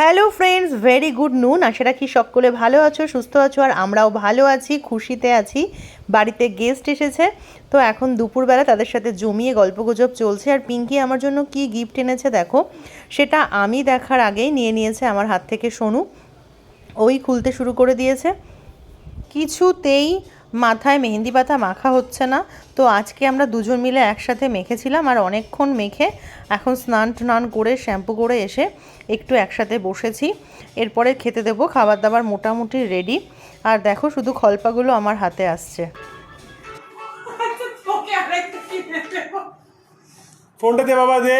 Hello friends very good নুন আশা রাখি সকলে ভালো আছো, সুস্থ আছো, আর আমরাও ভালো আছি, খুশিতে আছি। বাড়িতে গেস্ট এসেছে। তো এখন দুপুরবেলা তাদের সাথে জমিয়ে গল্পগুজব চলছে। আর পিঙ্কি আমার জন্য কি গিফট এনেছে দেখো। সেটা আমি দেখার আগেই নিয়ে নিয়েছে আমার হাত থেকে সোনু। ওই খুলতে শুরু করে দিয়েছে। কিছুতেই মাথায় মেহেন্দি পাতা মাখা হচ্ছে না। তো আজকে আমরা দুজন মিলে একসাথে মেখেছিলাম আর অনেকক্ষণ মেখে এখন স্নান টান করে শ্যাম্পু করে এসে একটু একসাথে বসেছি। এরপরে খেতে দেবো খাবার দাবার মোটামুটি রেডি আর দেখো শুধু খলপাগুলো আমার হাতে আসছে। ফোনটা দে বাবা দে।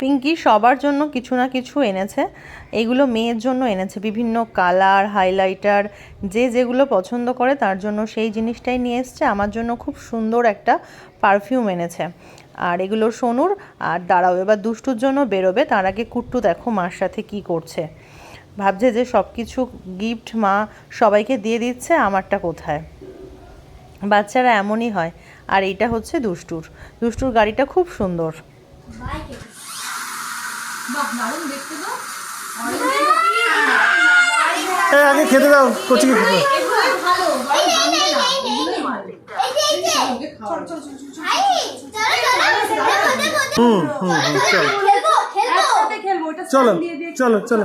পিঙ্কি সবার জন্য কিছু না কিছু এনেছে। এগুলো মেয়ের জন্য এনেছে। বিভিন্ন কালার, হাইলাইটার, যে যেগুলো পছন্দ করে তার জন্য সেই জিনিসটাই নিয়ে এসছে। আমার জন্য খুব সুন্দর একটা পারফিউম এনেছে। আর এগুলো সোনুর। আর দাঁড়াও, এবার দুষ্টুর জন্য বেরোবে। তার আগে কুট্টু দেখো মার সাথে কি করছে। ভাবছে যে সব কিছু গিফট মা সবাইকে দিয়ে দিচ্ছে, আমারটা কোথায়? বাচ্চারা এমনই হয়। আর এইটা হচ্ছে দুষ্টুর। দুষ্টুর গাড়িটা খুব সুন্দর। এই আগে খেতে দাও কচি খেতে হুম হুম চলো চলো চলো চলো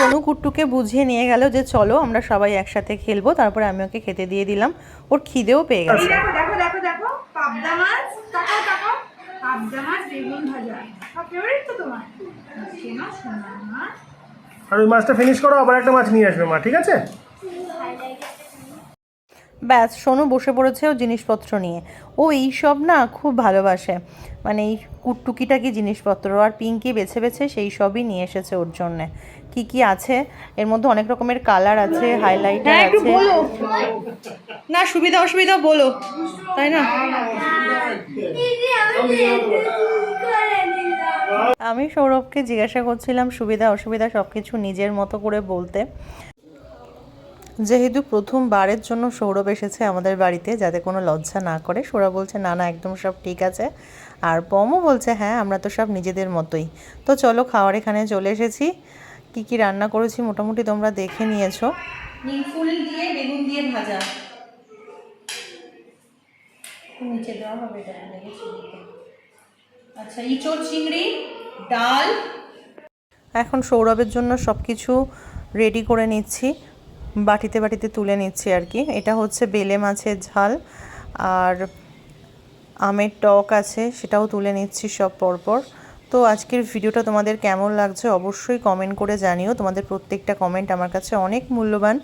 সোনু কুট্টুকে বুঝিয়ে নিয়ে গেল যে চলো আমরা সবাই একসাথে খেলব তারপরে আমি ওকে খেতে দিয়ে দিলাম। ওর খিদেও পেয়ে গেছে। দেখো দেখো দেখো দেখো পাবদা মাছ তাকাও তাকাও পাবদা মাছ বেগুন ভাজা। সব ফেভারিট তো তোমার? আর ওই মাছটা ফিনিশ করো আবার একটা মাছ নিয়ে আসবে মা ঠিক আছে? ব্যাস সোনু বসে পড়েছে ও জিনিসপত্র নিয়ে। ও এই সব না খুব ভালোবাসে। মানে এই কুটটুকিটাকি জিনিসপত্র আর পিঙ্কি বেছে বেছে সেই সবই নিয়ে এসেছে ওর জন্যে। কি কি আছে? এর মধ্যে অনেক রকমের কালার আছে হাইলাইটার আছে। না সুবিধা অসুবিধা বলো। তাই না? আমি সৌরভকে জিজ্ঞাসা করছিলাম সুবিধা অসুবিধা সব কিছু নিজের মতো করে বলতে। যেহেতু প্রথমবারের জন্য সৌরভ এসেছে আমাদের বাড়িতে যাতে কোনো লজ্জা না করে সৌরভ বলছে না না একদম সব ঠিক আছে। আর পমও বলছে হ্যাঁ আমরা তো সব নিজেদের মতোই। তো চলো খাওয়ার এখানে চলে এসেছি। কি কি রান্না করেছি মোটামুটি তোমরা দেখে নিয়েছো। ফুল দিয়ে বেগুন দিয়ে ভাজা। নিচে দেওয়া হবে আচ্ছা ইঁচড় চিংড়ি ডাল। এখন সৌরভের জন্য সব কিছু রেডি করে নিচ্ছি। বাটিতে বাটিতে তুলে নিচ্ছি আর কি। এটা হচ্ছে বেলে মাছের ঝাল। আর আমের টক আছে সেটাও তুলে নিচ্ছি সব পরপর। তো আজকের ভিডিওটা তোমাদের কেমন লাগছে অবশ্যই কমেন্ট করে জানিও। তোমাদের প্রত্যেকটা কমেন্ট আমার কাছে অনেক মূল্যবান।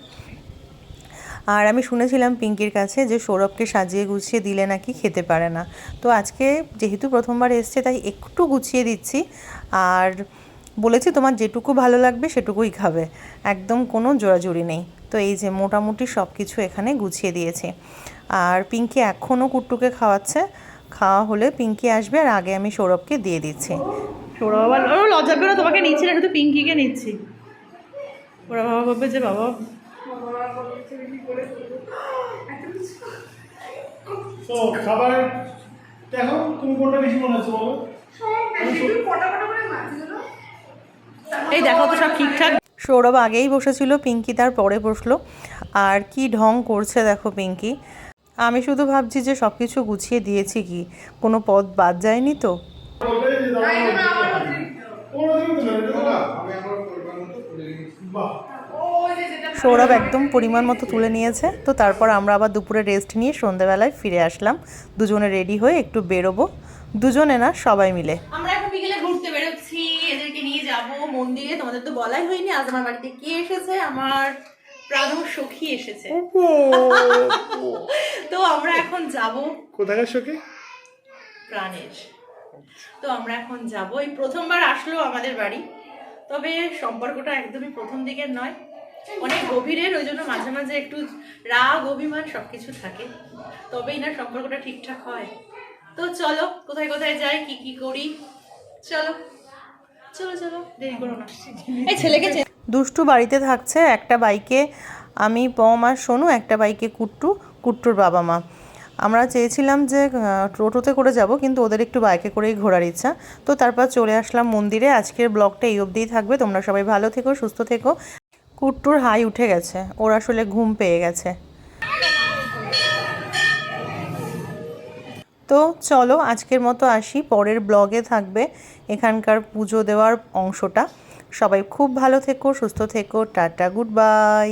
আর আমি শুনেছিলাম পিঙ্কির কাছে যে সৌরভকে সাজিয়ে গুছিয়ে দিলে নাকি খেতে পারে না। তো আজকে যেহেতু প্রথমবার এসছে, তাই একটু গুছিয়ে দিচ্ছি। আর বলেছি তোমার যেটুকু ভালো লাগবে সেটুকুই খাবে। একদম কোনো জোড়াজুড়ি নেই। তো এই যে মোটামুটি সব কিছু এখানে গুছিয়ে দিয়েছি। আর পিঙ্কি এখনও কুট্টুকে খাওয়াচ্ছে। খাওয়া হলে পিঙ্কি আসবে আর আগে আমি সৌরভকে দিয়ে দিচ্ছি। সৌরভ আবার ও লজ্জা পেরো তোমাকে নিচ্ছি না শুধু পিঙ্কিকে নিচ্ছি। ওরা বাবা ভাববে যে বাবা তো খাবার দেখো তুমি কোনটা বেশি মনে হচ্ছে বলো? কটা কটা করে মাছ এগুলো এই দেখো তো সব ঠিকঠাক। সৌরভ আগেই বসেছিল পিঙ্কি তার পরে বসল। আর কি ঢং করছে দেখো পিঙ্কি। আমি শুধু ভাবছি যে সব কিছু গুছিয়ে দিয়েছি কি? কোনো পদ বাদ যায়নি তো? সৌরভ একদম পরিমাণ মতো তুলে নিয়েছে। তো তারপর আমরা আবার দুপুরে রেস্ট নিয়ে সন্ধেবেলায় ফিরে আসলাম। দুজনে রেডি হয়ে একটু বেরোবো। দুজনে না, সবাই মিলে। আমরা এখন বিকেলে ঘুরতে বেরোচ্ছি। এদেরকে নিয়ে যাব মন্দিরে। তোমাদের তো বলাই হয়নি, আজ আমার বাড়িতে কে এসেছে? আমার প্রাণ সখী এসেছে। তো আমরা এখন যাব কোথাকার শোকে প্রাণের। তো আমরা এখন যাব। এই প্রথমবার আসলো আমাদের বাড়ি তবে সম্পর্কটা একদমই প্রথম দিকের নয়। অনেক গভীরের ওই জন্য মাঝে মাঝে একটু রাগ অভিমান সবকিছু থাকে। তবেই না সম্পর্কটা ঠিকঠাক হয়। তো চলো কোথায় কোথায় যাই কি কি করি? চলো। চলো চলো দেরি করো না। এই ছেলেকে দুষ্টু বাড়িতে থাকছে, একটা বাইকে আমি পম আর সোনু, একটা বাইকে কুট্টু, কুট্টুর বাবা মা। আমরা চেয়েছিলাম যে টোটোতে করে যাব, কিন্তু ওদের একটু বাইকে করেই ঘোরার ইচ্ছা। তো তারপর চলে আসলাম মন্দিরে। আজকের ব্লগটা এই অবধিই থাকবে। তোমরা সবাই ভালো থেকো, সুস্থ থেকো। কুট্টুর হাই উঠে গেছে। ওর আসলে ঘুম পেয়ে গেছে। তো চলো, আজকের মতো আসি। পরের ব্লগে থাকবে। এখানকার পুজো দেওয়ার অংশটা। সবাই খুব ভালো থেকো সুস্থ থেকো টাটা গুড বাই।